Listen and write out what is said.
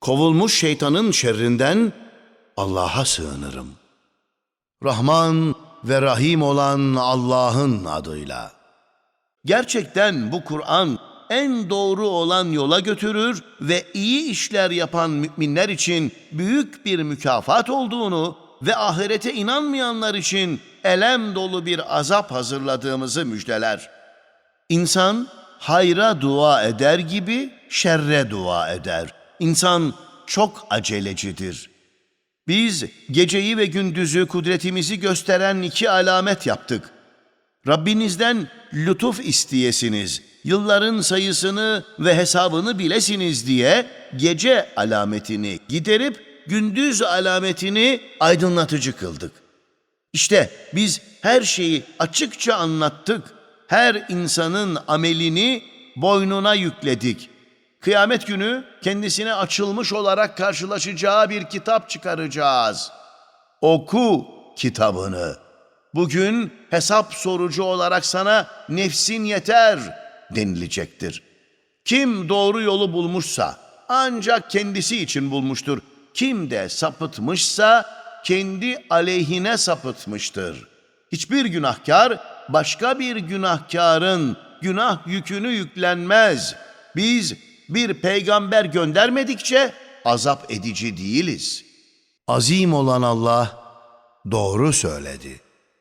Kovulmuş şeytanın şerrinden Allah'a sığınırım. Rahman ve Rahim olan Allah'ın adıyla. Gerçekten bu Kur'an en doğru olan yola götürür ve iyi işler yapan müminler için büyük bir mükafat olduğunu ve ahirete inanmayanlar için elem dolu bir azap hazırladığımızı müjdeler. İnsan hayra dua eder gibi şerre dua eder. İnsan çok acelecidir. Biz geceyi ve gündüzü kudretimizi gösteren iki alamet yaptık. Rabbinizden lütuf isteyesiniz, yılların sayısını ve hesabını bilesiniz diye gece alametini giderip gündüz alametini aydınlatıcı kıldık. İşte biz her şeyi açıkça anlattık. Her insanın amelini boynuna yükledik. Kıyamet günü kendisine açılmış olarak karşılaşacağı bir kitap çıkaracağız. Oku kitabını. Bugün hesap sorucu olarak sana nefsin yeter denilecektir. Kim doğru yolu bulmuşsa ancak kendisi için bulmuştur. Kim de sapıtmışsa kendi aleyhine sapıtmıştır. Hiçbir günahkar başka bir günahkarın günah yükünü yüklenmez. Biz bir peygamber göndermedikçe azap edici değiliz. Azim olan Allah doğru söyledi.